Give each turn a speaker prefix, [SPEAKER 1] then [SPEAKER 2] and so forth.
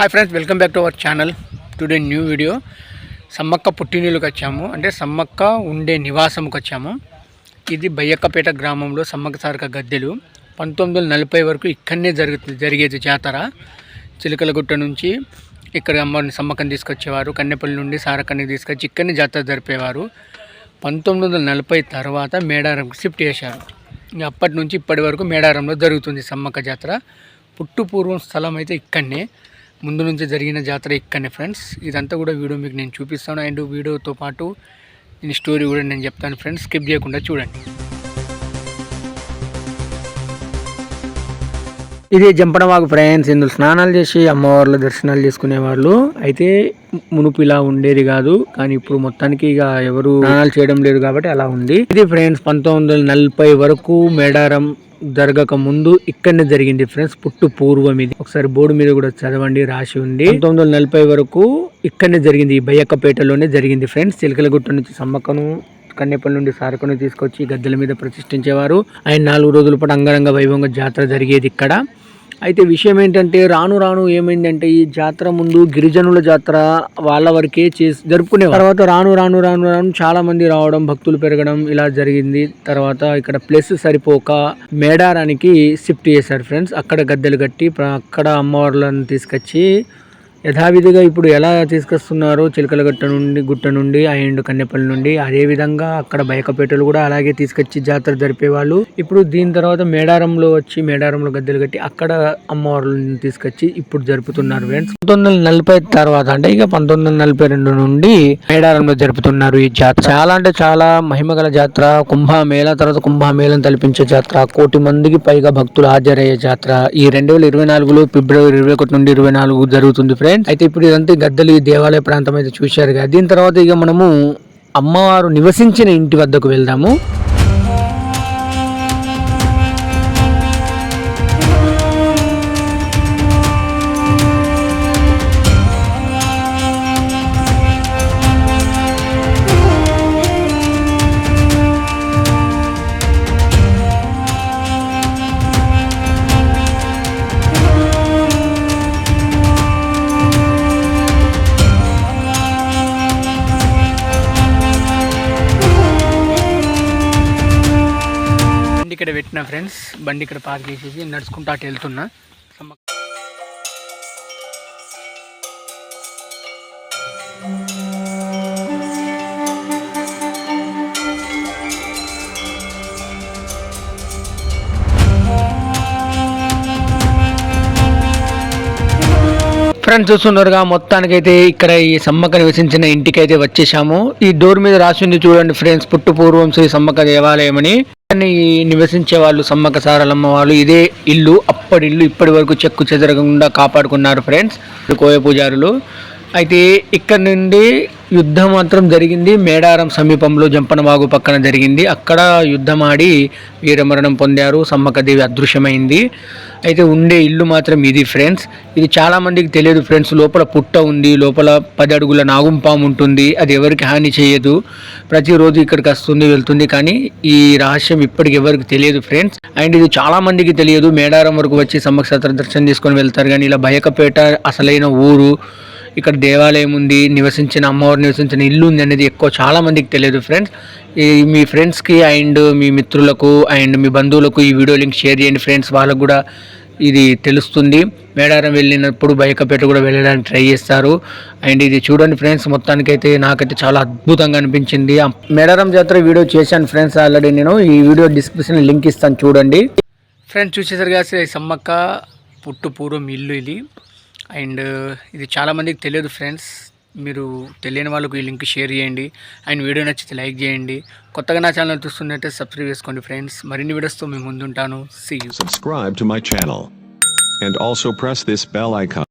[SPEAKER 1] Hi friends welcome back to our channel today new video Sammakka పుట్టినీళ్ళకి వచ్చాము. అంటే సమ్మక్క ఉండే నివాసంకి వచ్చాము. ఇది బయ్యక్కపేట గ్రామంలో సమ్మక్క సారక గద్దెలు. పంతొమ్మిది వందల నలభై వరకు ఇక్కడనే జరుగుతుంది జరిగేది జాతర. చిలకలగుట్ట నుంచి ఇక్కడ అమ్మని సమ్మక్కని తీసుకొచ్చేవారు. కన్నెపల్లి నుండి సారక్కని తీసుకొచ్చి ఇక్కడనే జాతర జరిపేవారు. పంతొమ్మిది వందల నలభై తర్వాత మేడారంకి షిఫ్ట్ చేశారు. అప్పటి నుంచి ఇప్పటి వరకు మేడారంలో జరుగుతుంది సమ్మక్క జాతర. పుట్టు పూర్వం స్థలం అయితే ఇక్కడనే. ముందు నుంచి జరిగిన జాతర ఇక్కడనే ఫ్రెండ్స్. ఇదంతా కూడా వీడియో మీకు నేను చూపిస్తాను. అండ్ వీడియోతో పాటు నేను స్టోరీ కూడా నేను చెప్తాను ఫ్రెండ్స్. స్కిప్ చేయకుండా చూడండి. ఇది జంపడవాగు ఫ్రెండ్స్ ఇందులో స్నానాలు చేసి అమ్మవార్ల దర్శనాలు చేసుకునే వాళ్ళు అయితే మునుపు ఇలా ఉండేది కాదు. కానీ ఇప్పుడు మొత్తానికి ఇక ఎవరు స్నానాలు చేయడం లేదు కాబట్టి అలా ఉంది. ఇది ఫ్రెండ్స్ పంతొమ్మిది వందల నలభై వరకు మేడారం జరగక ముందు ఇక్కడనే జరిగింది ఫ్రెండ్స్ పుట్టు పూర్వం ఇది. ఒకసారి బోర్డు మీద కూడా చదవండి రాసి ఉంది పంతొమ్మిది వందల నలభై వరకు ఇక్కడనే జరిగింది ఈ బయ్యక్కపేటలోనే జరిగింది ఫ్రెండ్స్. చిలకలగుట్ట నుంచి సమ్మక్కను కన్నెపల్లి నుండి సారకను తీసుకొచ్చి గద్దెల మీద ప్రతిష్ఠించేవారు. ఆయన నాలుగు రోజుల పాటు అంగరంగ వైభవంగా జాతర జరిగేది ఇక్కడ. అయితే విషయం ఏంటంటే రాను రాను ఏమైందంటే ఈ జాతర ముందు గిరిజనుల జాతర వాళ్ళ వరకే చేసి జరుపుకునే తర్వాత రాను రాను రాను రాను చాలా మంది రావడం భక్తులు పెరగడం ఇలా జరిగింది. తర్వాత ఇక్కడ ప్లేస్ సరిపోక మేడారానికి షిఫ్ట్ చేశారు ఫ్రెండ్స్. అక్కడ గద్దెలు కట్టి అక్కడ అమ్మవార్లను తీసుకొచ్చి యథావిధిగా ఇప్పుడు ఎలా తీసుకొస్తున్నారో చిలకలగట్ట నుండి గుట్ట నుండి అండ్ కన్నెపల్లి నుండి అదే విధంగా అక్కడ బయకపేటలు కూడా అలాగే తీసుకొచ్చి జాతర జరిపేవాళ్ళు ఇప్పుడు దీని తర్వాత మేడారంలో వచ్చి మేడారంలో గద్దెలు కట్టి అక్కడ అమ్మవార్లను తీసుకొచ్చి ఇప్పుడు జరుపుతున్నారు ఫ్రెండ్స్. పంతొమ్మిది వందల నలభై తర్వాత అంటే ఇక పంతొమ్మిది వందల నలభై రెండు నుండి మేడారంలో జరుపుతున్నారు ఈ జాతర. చాలా అంటే చాలా మహిమగల జాతర. కుంభమేళ తర్వాత కుంభమేళను తలపించే జాతర. కోటి మందికి పైగా భక్తులు హాజరయ్యే జాతర. ఈ రెండు వేల ఇరవై నాలుగులో ఫిబ్రవరి ఇరవై ఒకటి నుండి ఇరవై నాలుగు జరుగుతుంది ఫ్రెండ్స్. అయితే ఇప్పుడు ఇదంతా గద్దలు ఈ దేవాలయ ప్రాంతం అయితే చూశారు కదా. దీని తర్వాత ఇక మనము అమ్మవారు నివసించిన ఇంటి వద్దకు వెళ్దాము. ఇక్కడ పెట్టిన ఫ్రెండ్స్ బండి ఇక్కడ పార్క్ చేసేసి నడుచుకుంటూ అటు వెళ్తున్నా. ఫ్రెండ్స్ చూస్తున్నారుగా మొత్తానికైతే ఇక్కడ ఈ సమ్మక్క నివసించిన ఇంటికైతే వచ్చేసాము. ఈ డోర్ మీద రాసింది చూడండి ఫ్రెండ్స్ పుట్టు పూర్వం శ్రీ సమ్మక్క దేవాలయం అని నివసించే వాళ్ళు సమ్మక్క సారలమ్మ వాళ్ళు ఇదే ఇల్లు అప్పటి ఇల్లు ఇప్పటి వరకు చెక్కు చెదరకుండా కాపాడుకున్నారు ఫ్రెండ్స్ కోయ పూజారులు. అయితే ఇక్కడ నుండి యుద్ధం మాత్రం జరిగింది. మేడారం సమీపంలో జంపనవాగు పక్కన జరిగింది. అక్కడ యుద్ధం ఆడి వీరమరణం పొందారు. సమ్మక్కదేవి అదృశ్యమైంది. అయితే ఉండే ఇల్లు మాత్రం ఇది ఫ్రెండ్స్. ఇది చాలామందికి తెలియదు ఫ్రెండ్స్. లోపల పుట్ట ఉంది. లోపల పది అడుగుల నాగుంపాము ఉంటుంది. అది ఎవరికి హాని చేయదు. ప్రతిరోజు ఇక్కడికి వస్తుంది వెళ్తుంది. కానీ ఈ రహస్యం ఇప్పటికి ఎవరికి తెలియదు ఫ్రెండ్స్. అండ్ ఇది చాలామందికి తెలియదు. మేడారం వరకు వచ్చి సమ్మక్క దర్శనం తీసుకొని వెళ్తారు. కానీ ఇలా బయకపేట అసలైన ఊరు ఇక్కడ దేవాలయం ఉంది నివసించిన అమ్మవారు నివసించిన ఇల్లు ఉంది అనేది ఎక్కువ చాలామందికి తెలియదు ఫ్రెండ్స్. ఈ మీ ఫ్రెండ్స్కి అండ్ మీ మిత్రులకు అండ్ మీ బంధువులకు ఈ వీడియో లింక్ షేర్ చేయండి ఫ్రెండ్స్. వాళ్ళకు కూడా ఇది తెలుస్తుంది. మేడారం వెళ్ళినప్పుడు బైకపేట కూడా వెళ్ళడానికి ట్రై చేస్తారు. అండ్ ఇది చూడండి ఫ్రెండ్స్ మొత్తానికైతే నాకైతే చాలా అద్భుతంగా అనిపించింది. ఆ మేడారం జాతర వీడియో చేశాను ఫ్రెండ్స్ ఆల్రెడీ నేను. ఈ వీడియో డిస్క్రిప్షన్ లింక్ ఇస్తాను చూడండి. ఫ్రెండ్స్ చూసేసరిగా సమ్మక్క పుట్టు పూర్వం ఇల్లు ఇది. అండ్ ఇది చాలామందికి తెలియదు ఫ్రెండ్స్. మీరు తెలియని వాళ్ళకు ఈ లింక్ షేర్ చేయండి. అండ్ వీడియో నచ్చితే లైక్ చేయండి. కొత్తగా నా ఛానల్ చూస్తున్నట్టే సబ్స్క్రైబ్ చేసుకోండి ఫ్రెండ్స్. మరిన్ని వీడియోస్తో మేము ముందుంటాను. See you
[SPEAKER 2] Subscribe to my channel. And also press this bell icon.